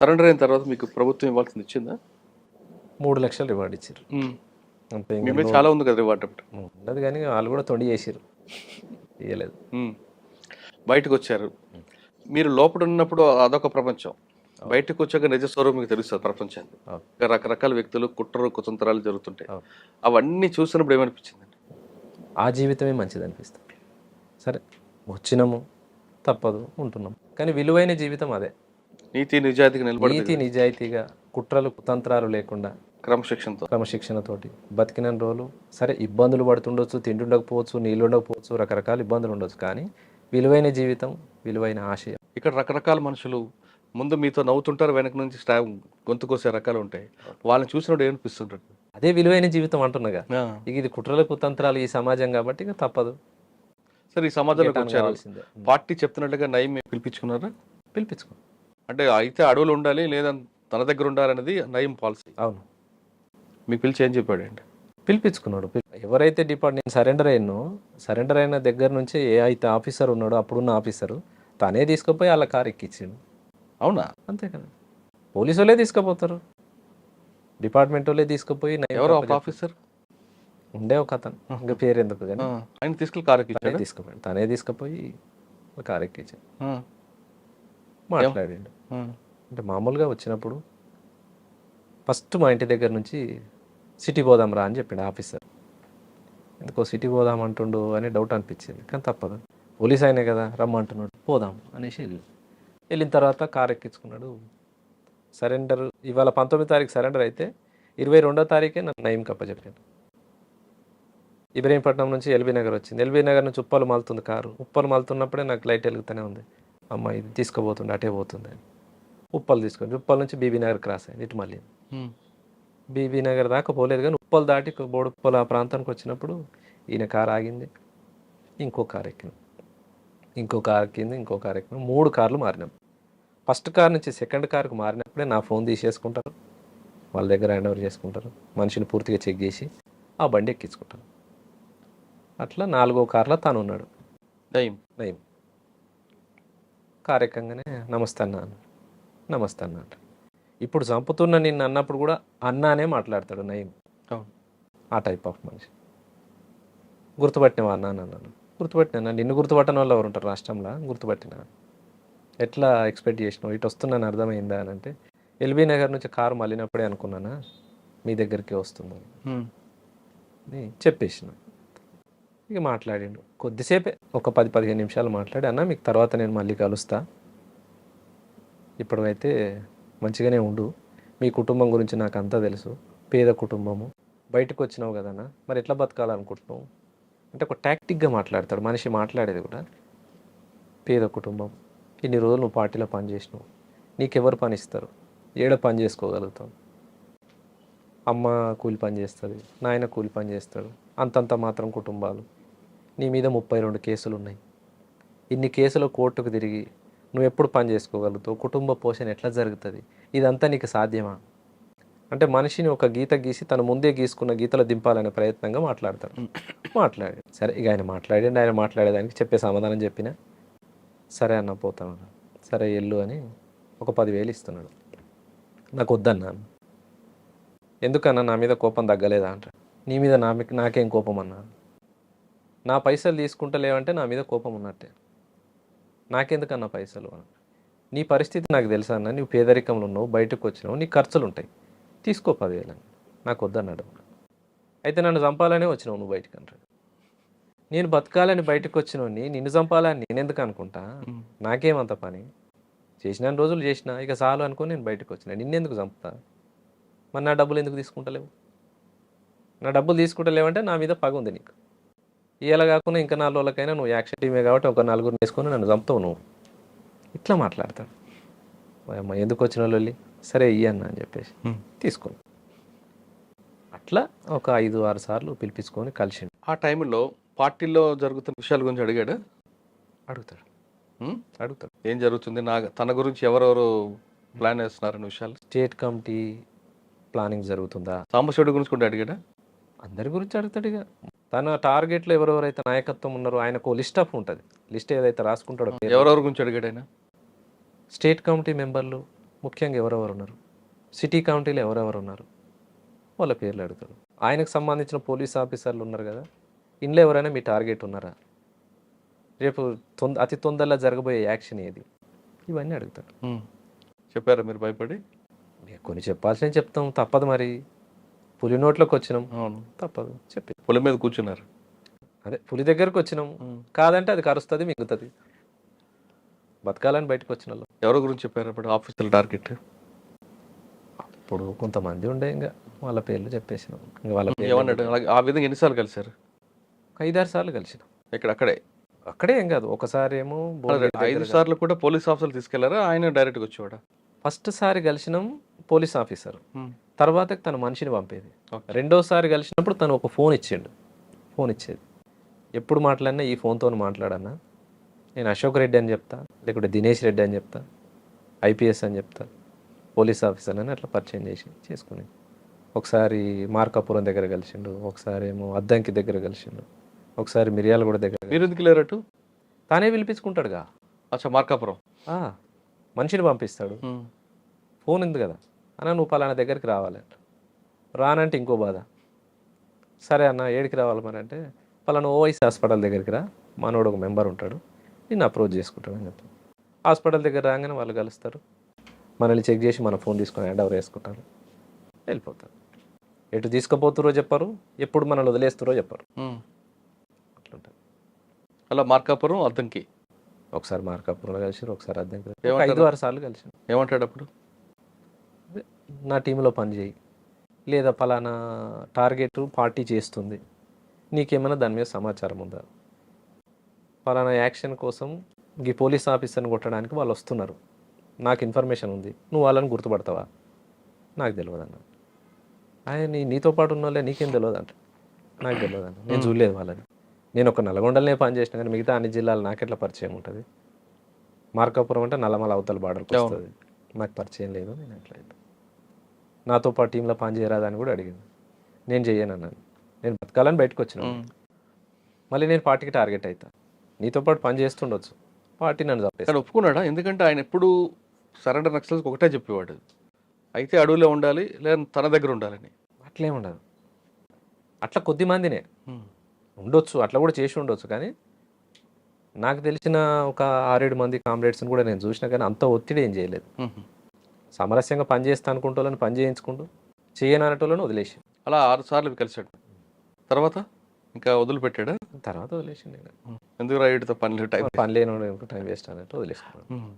Surrender అయిన తర్వాత మీకు ప్రభుత్వం ఇవ్వాల్సింది ఇచ్చిందా? మూడు లక్షలు రివార్డ్ ఇచ్చారు ఇంకా చాలా ఉంది కదా రివార్డ్ అప్పుడు ఉండదు కానీ వాళ్ళు కూడా తొండి చేసారు ఇవ్వలేదు. బయటకు వచ్చారు మీరు లోపల ఉన్నప్పుడు అదొక ప్రపంచం. బయటకు వచ్చాక నిజ స్వరూపం మీకు తెలుస్తుంది ప్రపంచాన్ని రకరకాల వ్యక్తులు కుట్రలు కుతంత్రాలు జరుగుతుంటాయి. అవును. అవన్నీ చూసినప్పుడు ఏమనిపించిందండి? ఆ జీవితమే మంచిది అనిపిస్తుంది సరే వచ్చినాము తప్పదు ఉంటున్నాం కానీ విలువైన జీవితం అదే. నీతి నిజాయితీకి నిలబడి నీతి నిజాయితీగా కుట్రలు కుతంత్రాలు లేకుండా క్రమశిక్షణతో. క్రమశిక్షణతోటి బతికిన రోజులు సరే ఇబ్బందులు పడుతుండొచ్చు తిండి ఉండకపోవచ్చు నీళ్ళు ఉండకపోవచ్చు రకరకాల ఇబ్బందులు ఉండొచ్చు కానీ విలువైన జీవితం విలువైన ఆశయం. ఇక్కడ రకరకాల మనుషులు ముందు మీతో నవ్వుతుంటారు వెనక నుంచి స్టా గొంతు కోసే రకాలు ఉంటాయి. వాళ్ళని చూసినప్పుడు ఏమనిపిస్తుంటారు? అదే విలువైన జీవితం అంటున్నగా. ఇక ఇది కుట్రల కుతంత్రాలు ఈ సమాజం కాబట్టి ఇక తప్పదు. సరే ఈ సమాజంలోకి గెటాన్ వచ్చారు. కావాల్సిందే. పార్టీ చెప్తున్నట్టుగా నయం పిలిపించుకున్నారా? పిలిపించుకో అంటే అయితే అడవులు ఉండాలి లేదా తన దగ్గర ఉండాలనేది నయం పాలసీ. అవును. మీకు పిలిచి ఏం చెప్పాడండి? పిలిపించుకున్నాడు. పిల్- ఎవరైతే డిపార్ట్ నేను సరెండర్ అయ్యానో సరెండర్ అయిన దగ్గర నుంచి ఏ అయితే ఆఫీసర్ ఉన్నాడో అప్పుడున్న ఆఫీసరు తనే తీసుకుపోయి వాళ్ళ కారు ఎక్కించిండు అవునా? అంతే కదా. పోలీసు వాళ్ళే తీసుకుపోతారు. డిపార్ట్మెంట్ వాళ్ళే తీసుకుపోయి ఎవరు ఒక ఆఫీసర్? ఉండే ఒక అతను. ఇంకా పేరు ఎందుకు కానీ. ఆయన తీసుకెళ్ళి కారు ఎక్కించాడా? తీసుకుపోయాడు. తనే తీసుకుపోయి కారు ఎక్కించాడు ఆ. మాట్లాడిండు. అంటే మామూలుగా వచ్చినప్పుడు ఫస్ట్ మా ఇంటి దగ్గర నుంచి సిటీ పోదాం రా అని చెప్పిండు ఆఫీసర్. ఎందుకో సిటీ పోదాం అంటుండు అని డౌట్ అనిపించింది కానీ తప్పదు. పోలీస్ అయినే కదా రమ్మంటున్నాడు పోదాం అనేసి వెళ్ళి వెళ్ళిన తర్వాత కార్ ఎక్కించుకున్నాడు. సరెండర్ ఇవాళ పంతొమ్మిది తారీఖు సరెండర్ అయితే ఇరవై రెండో తారీఖే నన్ను నయం కప్ప చెప్పాను ఇబ్రహీంపట్నం నుంచి ఎల్బీ నగర్ వచ్చింది. ఎల్బీ నగర్ నుంచి ఉప్పలు మాలుతుంది కారు. ఉప్పలు మాలుతున్నప్పుడే నాకు లైట్ వెలుగుతూనే ఉంది. అమ్మ ఇది తీసుకుపోతుండే అటే పోతుంది అని ఉప్పలు తీసుకొని ఉప్పల్ నుంచి బీబీ నగర్ క్రాస్ అయింది ఇటు మళ్ళీ. బీబీ నగర్ దాకా పోలేదు కానీ ఉప్పలు దాటి బోడుప్పలు ఆ ప్రాంతానికి వచ్చినప్పుడు ఈయన కారు ఆగింది ఇంకో కారు ఎక్కింది ఇంకో కారు ఎక్కింది ఇంకో కారు ఎక్కింది మూడు కార్లు మారినాం. ఫస్ట్ కార్ నుంచి సెకండ్ కార్కు మారినప్పుడే నా ఫోన్ తీసేసుకుంటారు. వాళ్ళ దగ్గర హ్యాండ్ ఓవర్ చేసుకుంటారు. మనిషిని పూర్తిగా చెక్ చేసి ఆ బండి ఎక్కించుకుంటారు. అట్లా నాలుగో కార్లో తను ఉన్నాడు. నయం. నయం. కారు ఎక్కంగానే నమస్తే అన్న అన్నాడు. నమస్తే అన్న అంట ఇప్పుడు చంపుతున్న నిన్ను అన్నప్పుడు కూడా అన్నానే మాట్లాడతాడు నయం. ఆ టైప్ ఆఫ్ మనిషి. గుర్తుపట్టినవా అన్న అని అన్నాను గుర్తుపట్టినా నిన్ను గుర్తుపట్టని వాళ్ళు ఎవరు ఉంటారు రాష్ట్రంలో? గుర్తుపట్టినా? ఎట్లా ఎక్స్పెక్ట్ చేసినావు? ఇటు వస్తున్నాను అర్థమైందా అని అంటే ఎల్బీ నగర్ నుంచి కారు మళ్ళినప్పుడే అనుకున్నానా? మీ దగ్గరికి వస్తుందని. చెప్పేసిన. ఇక మాట్లాడిండు. కొద్దిసేపే ఒక పది పదిహేను నిమిషాలు మాట్లాడి అన్న మీకు తర్వాత నేను మళ్ళీ కలుస్తా. ఇప్పటికైతే మంచిగానే ఉండు. మీ కుటుంబం గురించి నాకు అంతా తెలుసు. పేద కుటుంబము. బయటకు వచ్చినావు కదన్నా మరి ఎట్లా బతకాలనుకుంటున్నావు? అంటే ఒక టాక్టిక్గా మాట్లాడతాడు. మనిషి మాట్లాడేది కూడా పేద కుటుంబం ఇన్ని రోజులు నువ్వు పార్టీలో పని చేసినావు. నీకెవరు పని ఇస్తారు? ఏడ పని చేసుకోగలుగుతాం అమ్మ కూలి పని చేస్తుంది నాయన కూలి పని చేస్తాడు. అంతంత మాత్రం కుటుంబాలు. నీ మీద ముప్పై రెండు కేసులు ఉన్నాయి ఇన్ని కేసులు కోర్టుకు తిరిగి నువ్వు ఎప్పుడు పని చేసుకోగలుగుతావు? కుటుంబ పోషణ ఎట్లా జరుగుతుంది? ఇదంతా నీకు సాధ్యమా? అంటే మనిషిని ఒక గీత గీసి తను ముందే గీసుకున్న గీతలో దింపాలనే ప్రయత్నంగా మాట్లాడతాడు. మాట్లాడి. సరే ఇక ఆయన మాట్లాడండి. ఆయన మాట్లాడేదానికి చెప్పే సమాధానం చెప్పిన సరే అన్న పోతాను సరే ఎల్లు అని ఒక పదివేలు ఇస్తున్నాడు. నాకు వద్దన్నా. ఎందుకన్నా నా మీద కోపం తగ్గలేదా అంట. నీ మీద నా నాకేం కోపం అన్నా నా పైసలు తీసుకుంటలేవంటే నా మీద కోపం ఉన్నట్టే. నాకెందుకన్నా పైసలు అని? నీ పరిస్థితి నాకు తెలుసా అన్న? నువ్వు పేదరికంలో ఉన్నావు బయటకు వచ్చినావు నీ ఖర్చులు ఉంటాయి తీసుకో పదివేలు అని నాకు వద్దన్నాడు అయితే నన్ను చంపాలనే వచ్చినావు నువ్వు బయటకు అంటాడు నేను బతకాలని బయటకు వచ్చినోని నిన్ను చంపాలని నేను ఎందుకు అనుకుంటా. నాకేమంత పని? చేసిన రోజులు చేసిన ఇక చాలు అనుకొని నేను బయటకు వచ్చిన. నిన్నెందుకు చంపుతా? మరి నా డబ్బులు ఎందుకు తీసుకుంటలేవు? నా డబ్బులు తీసుకుంటలేవంటే నా మీద పగ ఉంది నీకు. ఇవాళ కాకుండా ఇంకా నాలుగు రోజులకైనా నువ్వు యాక్షన్ టీమే కాబట్టి ఒక నలుగురిని వేసుకొని నన్ను చంపుతావు నువ్వు. ఇట్లా మాట్లాడతాడు. అమ్మ ఎందుకు వచ్చిన వాళ్ళు సరే ఇయ్యి అన్న అని చెప్పేసి ఉమ్. తీసుకో. అట్లా ఒక ఐదు ఆరు సార్లు పిలిపించుకొని కలిసిండు. ఆ టైంలో పార్టీలో జరుగుతున్న విషయాల గురించి అడిగాడు? అడుగుతాడు? అడుగుతాడు. ఏం జరుగుతుంది? నా తన గురించి ఎవరెవరు ప్లాన్ వేస్తున్నారన్న విషయాలు? స్టేట్ కమిటీ ప్లానింగ్ జరుగుతుందా? సాంబశివుడి గురించి కూడా అడిగాడా? అందరి గురించి అడుగుతాడు ఇక. తన టార్గెట్లో ఎవరెవరైతే నాయకత్వం ఉన్నారో ఆయనకు లిస్ట్ ఆఫ్ ఉంటుంది. లిస్ట్ ఏదైతే రాసుకుంటాడో. ఎవరెవరి గురించి అడిగాడు ఆయన స్టేట్ కమిటీ మెంబర్లు ముఖ్యంగా ఎవరెవరు ఉన్నారు? సిటీ కౌంటీలో ఎవరెవరు ఉన్నారు? వాళ్ళ పేర్లు అడుగుతాడు. ఆయనకు సంబంధించిన పోలీస్ ఆఫీసర్లు ఉన్నారు కదా ఇంట్లో ఎవరైనా మీ టార్గెట్ ఉన్నారా? రేపు తొంద అతి తొందరలో జరగబోయే యాక్షన్ ఏది? ఇవన్నీ అడుగుతాడు. చెప్పారా మీరు భయపడి? కొన్ని చెప్పాల్సిన చెప్తాం తప్పదు మరి. పులి నోట్లోకి వచ్చినాం అవును. తప్పదు చెప్పి. పొలం మీద కూర్చున్నారు. అదే పులి దగ్గరకు వచ్చినాం. కాదంటే అది కరుస్తుంది మిగుతుంది. బతకాలని బయటకు వచ్చిన వాళ్ళు. ఎవరి గురించి చెప్పారు అప్పుడు ఆఫీసుల టార్గెట్? ఇప్పుడు కొంతమంది ఉండే ఇంకా వాళ్ళ పేర్లు చెప్పేసినాం. ఇంకా వాళ్ళ ఏమన్నాడు? ఆ విధంగా ఎన్నిసార్లు కలిశారు? ఒక ఐదారు సార్లు కలిసినాం. ఇక్కడ అక్కడే? అక్కడే ఏం కాదు ఒకసారి ఏమో ఐదు సార్లు కూడా పోలీస్ ఆఫీసర్లు తీసుకెళ్ళారా? ఆయన డైరెక్ట్గా వచ్చేవాడా? ఫస్ట్ సారి కలిసినాం పోలీస్ ఆఫీసర్. తర్వాత తన మనిషిని పంపేది. రెండోసారి కలిసినప్పుడు తను ఒక ఫోన్ ఇచ్చిండు. ఫోన్ ఇచ్చేది. ఎప్పుడు మాట్లాడినా ఈ ఫోన్తో మాట్లాడన్నా. నేను అశోక్ రెడ్డి అని చెప్తా లేకుంటే దినేష్ రెడ్డి అని చెప్తా ఐపీఎస్ అని చెప్తా పోలీస్ ఆఫీసర్ అని అట్లా పరిచయం చేసి చేసుకుని ఒకసారి మార్కాపురం దగ్గర కలిసిండు ఒకసారి ఏమో అద్దంకి దగ్గర కలిసిండు ఒకసారి మిర్యాలగూడ దగ్గర మీరు ఎందుకు లేరటు తానే పిలిపించుకుంటాడుగా. అచ్చా మార్కాపురం. మనిషిని పంపిస్తాడు. ఫోన్ ఉంది కదా. అన్న నువ్వు పలానా దగ్గరికి రావాలంట రానంటే ఇంకో బాధ. సరే అన్న ఏడికి రావాలి మరి? అంటే పలానా ఓవైసీ హాస్పిటల్ దగ్గరికి రా మనోడు ఒక మెంబర్ ఉంటాడు నిన్ను అప్రోచ్ చేసుకుంటాడు అని చెప్తాను హాస్పిటల్ దగ్గర రాగానే వాళ్ళు కలుస్తారు. మనల్ని చెక్ చేసి మన ఫోన్ తీసుకొని హ్యాండ్ ఓవర్ వేసుకుంటారు. వెళ్ళిపోతారు. ఎటు తీసుకుపోతురో చెప్పరు ఎప్పుడు మనల్ని వదిలేస్తురో చెప్పరు. అట్లుంటుంది. అలా మార్కాపురం అద్దంకి. ఒకసారి మార్కాపురంలో కలిసి ఒకసారి అద్దెం ఏమంటారు? ఐదు ఆరు సార్లు కలిసి ఏమంటాడు అప్పుడు? నా టీంలో పని చేయి లేదా పలానా టార్గెట్ పార్టీ చేస్తుంది. నీకేమైనా దాని మీద సమాచారం ఉందా? పలానా యాక్షన్ కోసం ఈ పోలీస్ ఆఫీసర్ని కొట్టడానికి వాళ్ళు వస్తున్నారు. నాకు ఇన్ఫర్మేషన్ ఉంది. నువ్వు వాళ్ళని గుర్తుపడతావా? నాకు తెలియదు అన్న. ఆయన నీ నీతో పాటు ఉన్న వాళ్ళే నీకేం తెలియదు అంట. నాకు తెలియదు అన్న. నేను చూడలేదు వాళ్ళని. నేను ఒక నల్గొండలనే పని చేసిన కానీ మిగతా అన్ని జిల్లాలు నాకెట్లా పరిచయం ఉంటుంది? మార్కాపురం అంటే నల్లమల అవతల బార్డర్కి వస్తుంది నాకు పరిచయం లేదు నేను అట్లా. నాతో పాటు టీంలో పని చేయరాదా అని కూడా అడిగింది. నేను చెయ్యను అన్నాను నేను బతకాలని బయటకు వచ్చిన మళ్ళీ నేను పార్టీకి టార్గెట్ అవుతా నీతో పాటు పని చేస్తుండొచ్చు. పార్టీ నన్ను కానీ ఒప్పుకున్నాడా? ఎందుకంటే ఆయన ఎప్పుడు సరెండర్ నక్సల్స్ ఒకటే చెప్పేవాడు. అయితే అడవిలో ఉండాలి లేదా తన దగ్గర ఉండాలని. అట్లే ఉండదు. అట్లా కొద్ది మందినే. ఉండొచ్చు అట్లా కూడా చేసి ఉండొచ్చు. కానీ నాకు తెలిసిన ఒక ఆరేడు మంది కామ్రేడ్స్ని కూడా నేను చూసినా కానీ అంత ఒత్తిడి ఏం చేయలేదు. సామరస్యంగా పని చేస్తా అనుకుంటోళ్ళని పని చేయించుకుంటూ చేయను అనేటోళ్ళని వదిలేసి అలా ఆరు సార్లు కలిశాడు. తర్వాత ఇంకా వదిలిపెట్టాడా? తర్వాత వదిలేసి నేను ఎందుకు రాయుడితో పని టైం పని లేని టైం వేస్ట్ అన్నట్టు వదిలేసుకున్నాను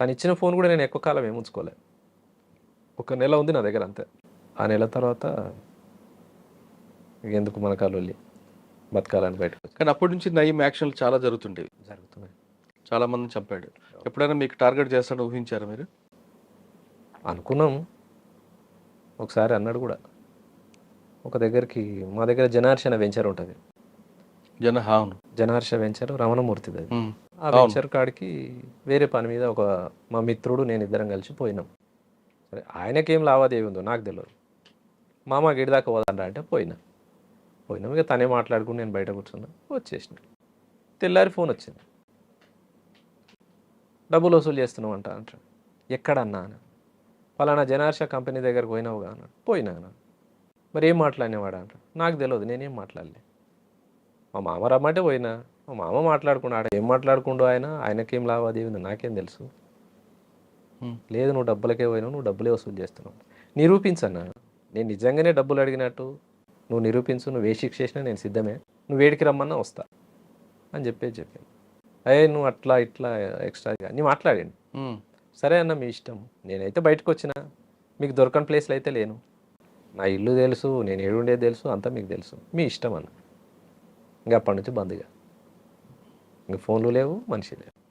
తను ఇచ్చిన ఫోన్ కూడా నేను ఎక్కువ కాలం ఏమి ఉంచుకోలే. ఒక నెల ఉంది నా దగ్గర అంతే. ఆ నెల తర్వాత ఎందుకు మన కాలు బతకాలని బయటకు కానీ అప్పటి నుంచి నయం యాక్షన్లు చాలా జరుగుతుండేవి. జరుగుతున్నాయి. చాలా మందిని చంపాడు. ఎప్పుడైనా మీకు టార్గెట్ చేస్తాడని ఊహించారా మీరు? అనుకున్నాం. ఒకసారి అన్నాడు కూడా ఒక దగ్గరికి మా దగ్గర జనార్షణ వెంచర్ ఉంటుంది. జన అవును. జనార్ష వెంచర్ రమణమూర్తిది అది. ఆ వెంచర్ కాడికి వేరే పని మీద ఒక మా మిత్రుడు నేను ఇద్దరం కలిసి పోయినాం. సరే ఆయనకేం లావాదేవీ ఉందో నాకు తెలియదు మామ గిడి దాకా పోదండా అంటే పోయినా. పోయినాం ఇక తనే మాట్లాడుకుని నేను బయట కూర్చున్నా వచ్చేసిన. తెల్లారి ఫోన్ వచ్చింది. డబ్బులు వసూలు చేస్తున్నాం అంట అంటాడు. ఎక్కడన్నా అని. పలానా జనార్ష కంపెనీ దగ్గరకు పోయినావుగా అన్నాడు. పోయినా మరి ఏం మాట్లాడినవాడా అంటాడు. నాకు తెలియదు నేనేం మాట్లాడలే. మా మామ రమ్మంటే పోయినా. మా మామ మాట్లాడుకున్నాడు ఏం మాట్లాడుకుండు ఆయన ఆయనకేం లావాదేవీ ఉంది నాకేం తెలుసు. లేదు నువ్వు డబ్బులకే పోయినావు నువ్వు డబ్బులే వసూలు చేస్తున్నావు. నిరూపించన్నా. నేను నిజంగానే డబ్బులు అడిగినట్టు. నువ్వు నిరూపించు నువ్వు ఏ శిక్ష చేసినా నేను సిద్ధమే. నువ్వు వేడికి రమ్మన్నా వస్తా. అని చెప్పేసి చెప్పాను అయ్యే నువ్వు అట్లా ఇట్లా ఎక్స్ట్రాగా నీ మాట్లాడండి. సరే అన్న మీ ఇష్టం. నేనైతే బయటకు వచ్చిన మీకు దొరకని ప్లేస్లు అయితే లేను. నా ఇల్లు తెలుసు నేను ఏడుండేది తెలుసు అంతా మీకు తెలుసు. మీ ఇష్టం అన్న. ఇంకా అప్పటి నుంచి బంద్గా ఇంకా ఫోన్లు లేవు మనిషి లేవు